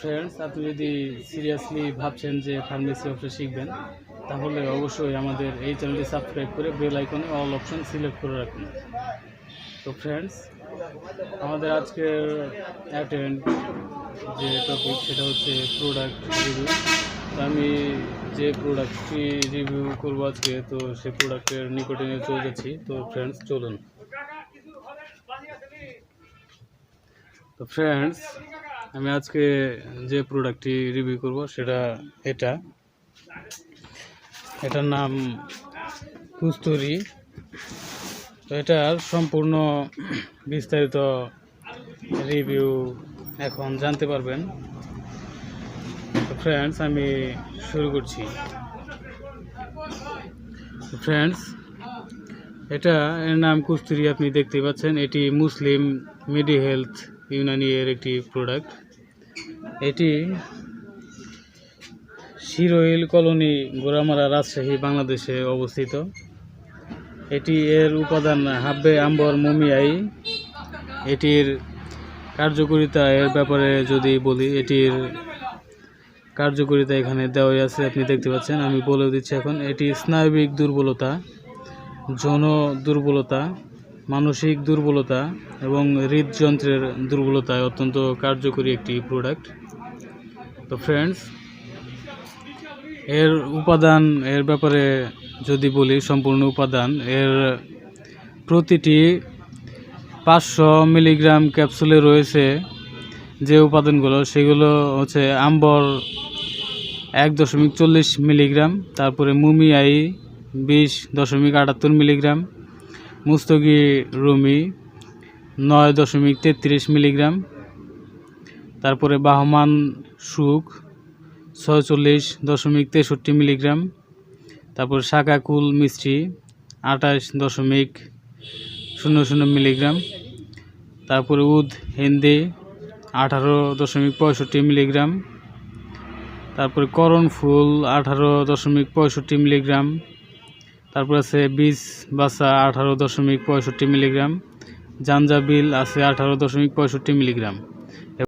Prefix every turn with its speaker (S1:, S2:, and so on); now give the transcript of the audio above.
S1: Friends আপনি যদি seriously ভাবছেন যে ফার্মেসি ব্যবসা শিখবেন, তাহলে অবশ্যই আমাদের এই চ্যানেলটি সাবস্ক্রাইব করে বেল আইকনে অল অপশন সিলেক্ট করে রাখুন। তো ফ্রেন্ডস আমাদের আজকের অ্যাটেন্ড যে টপিক সেটা হচ্ছে প্রোডাক্ট রিভিউ তো আমি যে প্রোডাক্টটি রিভিউ করব আজকে, তো সেই প্রোডাক্টের নিকটে নিয়ে চলে যাচ্ছি। তো ফ্রেন্ডস চলুন। তো ফ্রেন্ডস আমি আজকে যে প্রোডাক্টটি রিভিউ করব, সেটা এটা। এটার নাম কুস্তুরি। তো এটার সম্পূর্ণ বিস্তারিত রিভিউ এখন জানতে পারবেন। ফ্রেন্ডস আমি শুরু করছি। ফ্রেন্ডস এটা এর নাম কুস্তুরি, আপনি দেখতে পাচ্ছেন। এটি মুসলিম মেডি হেলথ ইউনানি এর একটি প্রোডাক্ট এটি শিরোইল কলোনি গোরামারা রাজশাহী, বাংলাদেশে অবস্থিত। এটি এর উপাদান হাব্বে আম্বর মমিয়াই। এটির কার্যকারিতা এর ব্যাপারে যদি বলি, এটির কার্যকারিতা এখানে দেওয়াই আছে, আপনি দেখতে পাচ্ছেন, আমি বলে দিচ্ছি এখন। এটি স্নায়বিক দুর্বলতা, যৌন দুর্বলতা মানসিক দুর্বলতা এবং হৃদযন্ত্রের দুর্বলতায় অত্যন্ত কার্যকরী একটি প্রোডাক্ট তো ফ্রেন্ডস এর উপাদান, এর ব্যাপারে যদি বলি, সম্পূর্ণ উপাদান, এর প্রতিটি পাঁচশো মিলিগ্রাম ক্যাপসুলে রয়েছে যে উপাদানগুলো, সেগুলো হচ্ছে আম্বর এক দশমিক চল্লিশ মিলিগ্রাম, তারপরে মুমিআই বিশ দশমিক আটাত্তর মিলিগ্রাম মুস্তগি রুমি নয় দশমিক তেত্রিশ মিলিগ্রাম, তারপরে বাহমান সুখ ছয়চল্লিশ দশমিক তেষট্টি মিলিগ্রাম, তারপর শাকাকুল মিষ্টি আঠাশ দশমিক শূন্য শূন্য মিলিগ্রাম, তারপরে উদ হিন্দি আঠারো দশমিক পঁয়ষট্টি মিলিগ্রাম, তারপরে করণ ফুল আঠারো দশমিক পঁয়ষট্টি মিলিগ্রাম তারপর আছে বীজ বাসা আঠারো দশমিক পঁয়ষট্টি মিলিগ্রাম জাঞ্জাবিল আছে আঠারো দশমিক পঁয়ষট্টি মিলিগ্রাম।